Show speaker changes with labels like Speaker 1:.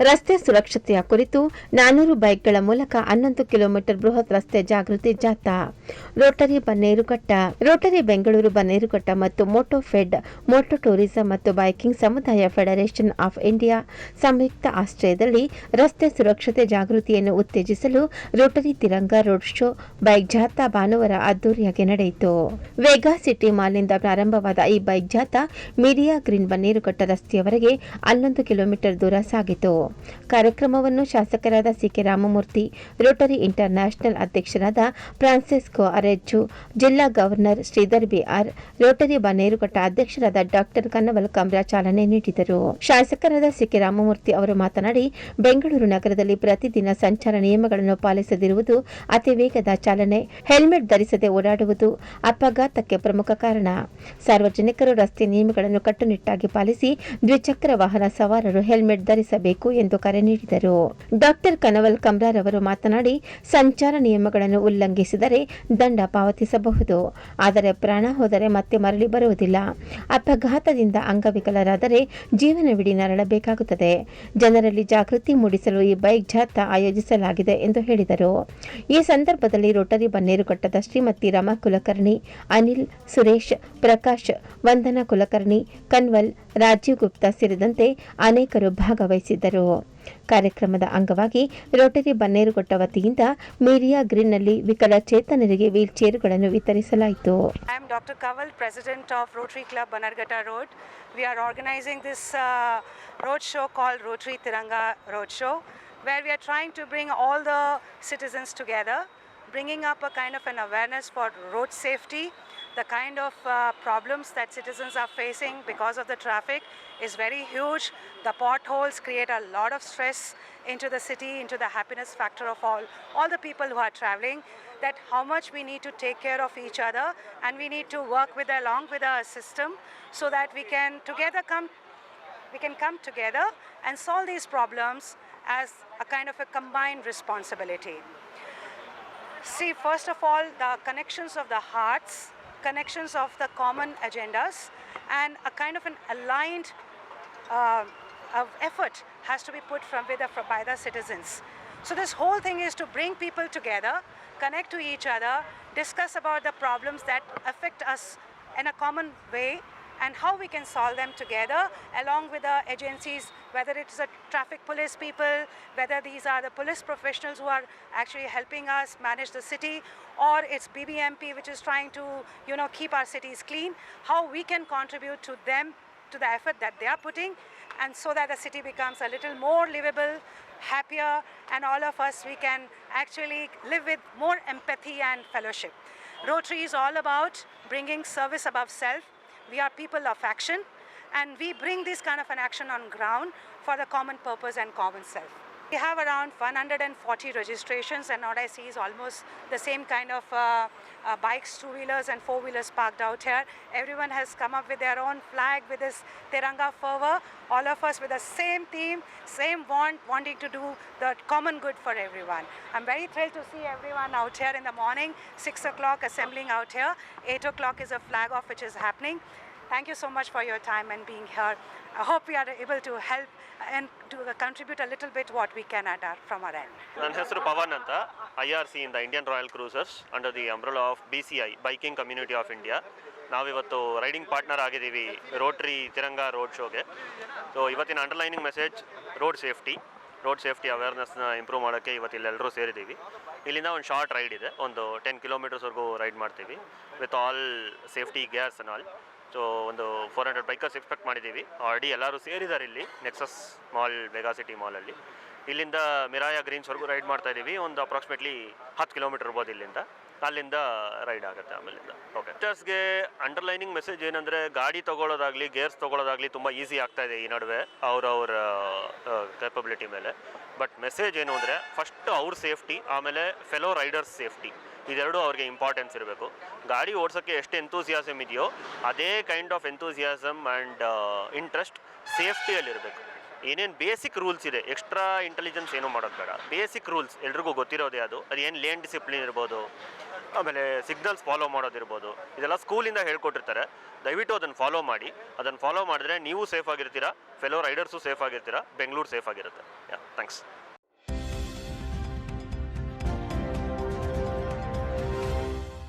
Speaker 1: ರಸ್ತೆ ಸುರಕ್ಷತೆಯ ಕುರಿತು ನಾನೂರು ಬೈಕ್ಗಳ ಮೂಲಕ ಹನ್ನೊಂದು ಕಿಲೋಮೀಟರ್ ಬೃಹತ್ ರಸ್ತೆ ಜಾಗೃತಿ ಜಾಥಾ. ರೋಟರಿ ಬನ್ನೇರುಘಟ್ಟ, ರೋಟರಿ ಬೆಂಗಳೂರು ಬನ್ನೇರುಘಟ್ಟ ಮತ್ತು ಮೋಟೋ ಫೆಡ್ ಮೋಟೋ ಟೂರಿಸಂ ಮತ್ತು ಬೈಕಿಂಗ್ ಸಮುದಾಯ ಫೆಡರೇಷನ್ ಆಫ್ ಇಂಡಿಯಾ ಸಂಯುಕ್ತ ಆಶ್ರಯದಲ್ಲಿ ರಸ್ತೆ ಸುರಕ್ಷತೆ ಜಾಗೃತಿಯನ್ನು ಉತ್ತೇಜಿಸಲು rotary Tiranga road show, bike ಜಾಥಾ ಭಾನುವಾರ ಅದ್ದೂರಿಯಾಗಿ ನಡೆಯಿತು. ವೇಗಾ ಸಿಟಿ ಮಾಲ್ನಿಂದ ಪ್ರಾರಂಭವಾದ ಈ ಬೈಕ್ ಜಾಥಾ ಮೀಡಿಯಾ ಗ್ರೀನ್ ಬನ್ನೇರುಘಟ್ಟ ರಸ್ತೆಯವರೆಗೆ ಹನ್ನೊಂದು ಕಿಲೋಮೀಟರ್ ದೂರ ಸಾಗಿತು. ಕಾರ್ಯಕ್ರಮವನ್ನು ಶಾಸಕರಾದ C K Ramamurthy, rotary international ಅಧ್ಯಕ್ಷರಾದ ಫ್ರಾನ್ಸಿಸ್ಕೋ ಅರೆಜ್ಜು, ಜಿಲ್ಲಾ governor Shridhar B R rotary Bannerughatta ಅಧ್ಯಕ್ಷರಾದ ಡಾಕ್ಟರ್ ಕನ್ನವಲ್ ಕಮ್ರಾ ಚಾಲನೆ ನೀಡಿದರು. ಶಾಸಕರಾದ ಸಿಕೆ ರಾಮಮೂರ್ತಿ ಅವರು ಮಾತನಾಡಿ, ಬೆಂಗಳೂರು ನಗರದಲ್ಲಿ ಪ್ರತಿದಿನ ಸಂಚಾರ ನಿಯಮಗಳನ್ನು ಪಾಲಿಸದಿರುವುದು ಅತಿ ವೇಗದ ಚಾಲನೆ, ಹೆಲ್ಮೆಟ್ ಧರಿಸದೆ ಓಡಾಡುವುದು ಅಪಘಾತಕ್ಕೆ ಪ್ರಮುಖ ಕಾರಣ. ಸಾರ್ವಜನಿಕರು ರಸ್ತೆ ನಿಯಮಗಳನ್ನು ಕಟ್ಟುನಿಟ್ಟಾಗಿ ಪಾಲಿಸಿ ದ್ವಿಚಕ್ರ ವಾಹನ ಸವಾರರು ಹೆಲ್ಮೆಟ್ ಧರಿಸಬೇಕು ಎಂದು ಕರೆ ನೀಡಿದರು. ಡಾಕ್ಟರ್ ಕನವಲ್ ಕಮ್ರಾರ್ ಅವರು ಮಾತನಾಡಿ, ಸಂಚಾರ ನಿಯಮಗಳನ್ನು ಉಲ್ಲಂಘಿಸಿದರೆ ದಂಡ ಪಾವತಿಸಬಹುದು. ಆದರೆ ಪ್ರಾಣ ಹೋದರೆ ಮತ್ತೆ ಮರಳಿ ಬರುವುದಿಲ್ಲ. ಅಪಘಾತದಿಂದ ಅಂಗವಿಕಲರಾದರೆ ಜೀವನವಿಡೀ ನರಳಬೇಕಾಗುತ್ತದೆ. ಜನರಲ್ಲಿ ಜಾಗೃತಿ ಮೂಡಿಸಲು ಈ ಬೈಕ್ ಜಾಥಾ ಆಯೋಜಿಸಲಾಗಿದೆ ಎಂದು ಹೇಳಿದರು. ಈ ಸಂದರ್ಭದಲ್ಲಿ ರೋಟರಿ ಬನ್ನೇರುಘಟ್ಟದ ಶ್ರೀಮತಿ ರಮಾ ಕುಲಕರ್ಣಿ, ಅನಿಲ್ ಸುರೇಶ್, ಪ್ರಕಾಶ್, ವಂದನಾ ಕುಲಕರ್ಣಿ, ಕನ್ವಲ್, ರಾಜೀವ್ ಗುಪ್ತಾ ಸೇರಿದಂತೆ ಅನೇಕರು ಭಾಗವಹಿಸಿದ್ದರು. ಕಾರ್ಯಕ್ರಮದ ಅಂಗವಾಗಿ ರೋಟರಿ ಬನ್ನೇರುಘಟ್ಟ ವತಿಯಿಂದ ಮೇರಿಯಾ ಗ್ರೀನ್ನಲ್ಲಿ ವಿಕಲಚೇತನರಿಗೆ ವೀಲ್ ಚೇರ್ಗಳನ್ನು ವಿತರಿಸಲಾಯಿತು.
Speaker 2: I am doctor Kanwal president of rotary club Banargata road we are organising this road show call rotary Tiranga road show where we are trying to bring all the citizens together bringing up a kind of an awareness for road safety. The kind of uh, problems that citizens are facing because of the traffic is very huge. The potholes create a lot of stress into the city, into the happiness factor of all, all the people who are traveling. That how much we need to take care of each other and we need to work with along with our system so that we can together come we can come together and solve these problems as a kind of a combined responsibility. See, first of all, the connections of the hearts, connections of the common agendas, and a kind of an aligned uh, of effort has to be put from with the, by the citizens. So this whole thing is to bring people together, connect to each other, discuss about the problems that affect us in a common way and how we can solve them together along with the agencies, whether it's the traffic police people, whether these are the police professionals who are actually helping us manage the city, or it's BBMP which is trying to, you know, keep our cities clean, how we can contribute to them, to the effort that they are putting, and so that the city becomes a little more livable, happier, and all of us, we can actually live with more empathy and fellowship. Rotary is all about bringing service above self. We are people of action, and we bring this kind of an action on ground for the common purpose and common self. We have around 140 registrations, and what I see is almost the same kind of uh, uh, bikes, two wheelers, and four wheelers parked out here. Everyone has come up with their own flag with this Tiranga fervor. All of us with the same theme, same want, wanting to do the common good for everyone. I'm very thrilled to see everyone out here in the morning, 6 o'clock assembling out here. 8 o'clock is a flag off which is happening. Thank you so much for your time and being here. I hope we are able to help and to contribute a little bit what we can at our, from our end.
Speaker 3: ನನ್ನ ಹೆಸರು ಪವನ್ ಅಂತ I R C ಇಂದ Indian royal cruisers under the umbrella of B C I biking community of India ನಾವಿವತ್ತು riding partner ಆಗಿದ್ದೀವಿ rotary Tiranga road ಶೋಗೆ so ಇವತ್ತಿನ underlining message road safety road safety ಅವೇರ್ನೆಸ್ನ improve ಮಾಡೋಕ್ಕೆ ಇವತ್ತು ಇಲ್ಲೆಲ್ಲರೂ ಸೇರಿದ್ದೀವಿ. ಇಲ್ಲಿಂದ ಒಂದು ಶಾರ್ಟ್ ರೈಡ್ ಇದೆ. ಒಂದು ಟೆನ್ ಕಿಲೋಮೀಟರ್ಸ್ವರೆಗೂ ರೈಡ್ ಮಾಡ್ತೀವಿ. ವಿತ್ ಆಲ್ ಸೇಫ್ಟಿ ಗ್ಯಾಸ್ ಆ್ಯಂಡ್ ಆಲ್ ಸೊ ಒಂದು ಫೋರ್ ಹಂಡ್ರೆಡ್ ಬೈಕರ್ಸ್ ಎಕ್ಸ್ಪೆಕ್ಟ್ ಮಾಡಿದ್ದೀವಿ. ಆಲ್ರೆಡಿ ಎಲ್ಲರೂ ಸೇರಿದ್ದಾರೆ ಇಲ್ಲಿ ನೆಕ್ಸಸ್ ಮಾಲ್ ಮೆಗಾ ಸಿಟಿ ಮಾಲಲ್ಲಿ ಇಲ್ಲಿಂದ ಮಿರಾಯ ಗ್ರೀನ್ಸ್ವರೆಗೂ ರೈಡ್ ಮಾಡ್ತಾ ಇದ್ದೀವಿ ಒಂದು ಅಪ್ರಾಕ್ಸಿಮೇಟ್ಲಿ ಹತ್ತು ಕಿಲೋಮೀಟರ್ ಇರ್ಬೋದು ಇಲ್ಲಿಂದ. ಅಲ್ಲಿಂದ ರೈಡ್ ಆಗುತ್ತೆ ಆಮೇಲಿಂದ. ಓಕೆ ಟರ್ಸ್ಗೆ ಅಂಡರ್ಲೈನಿಂಗ್ ಮೆಸೇಜ್ ಏನಂದರೆ, ಗಾಡಿ ತೊಗೊಳ್ಳೋದಾಗಲಿ ಗೇರ್ಸ್ ತೊಗೊಳ್ಳೋದಾಗಲಿ ತುಂಬ ಈಸಿ ಆಗ್ತಾ ಇದೆ ಈ ನಡುವೆ ಅವರವ್ರ ಕೆಪಬಿಲಿಟಿ ಮೇಲೆ. ಬಟ್ ಮೆಸೇಜ್ ಏನು ಅಂದರೆ ಫಸ್ಟ್ ಅವ್ರ ಸೇಫ್ಟಿ ಆಮೇಲೆ ಫೆಲೋ ರೈಡರ್ಸ್ ಸೇಫ್ಟಿ ಇದೆರಡು ಅವ್ರಿಗೆ ಇಂಪಾರ್ಟೆನ್ಸ್ ಇರಬೇಕು. ಗಾಡಿ ಓಡಿಸೋಕ್ಕೆ ಎಷ್ಟು ಎಂತೂಸಿಯಾಸಮ್ ಇದೆಯೋ ಅದೇ kind of enthusiasm and interest ಸೇಫ್ಟಿಯಲ್ಲಿರಬೇಕು ಏನೇನು ಬೇಸಿಕ್ ರೂಲ್ಸ್ ಇದೆ ಎಕ್ಸ್ಟ್ರಾ ಇಂಟೆಲಿಜೆನ್ಸ್ ಏನೂ ಮಾಡೋದು ಬೇಡ. ಬೇಸಿಕ್ ರೂಲ್ಸ್ ಎಲ್ರಿಗೂ ಗೊತ್ತಿರೋದೇ ಅದು. ಅದು ಏನು ಲೇನ್ ಡಿಸಿಪ್ಲಿನ್ ಇರ್ಬೋದು, ಆಮೇಲೆ ಸಿಗ್ನಲ್ಸ್ ಫಾಲೋ ಮಾಡೋದಿರ್ಬೋದು ಇದೆಲ್ಲ ಸ್ಕೂಲಿಂದ ಹೇಳ್ಕೊಟ್ಟಿರ್ತಾರೆ. ದಯವಿಟ್ಟು ಅದನ್ನು ಫಾಲೋ ಮಾಡಿ. ಅದನ್ನು ಫಾಲೋ ಮಾಡಿದ್ರೆ ನೀವು ಸೇಫ್ ಆಗಿರ್ತೀರಾ ಫೆಲೋ ರೈಡರ್ಸು ಸೇಫ್ ಆಗಿರ್ತೀರಾ, ಬೆಂಗಳೂರು ಸೇಫ್ ಆಗಿರುತ್ತೆ. Yeah thanks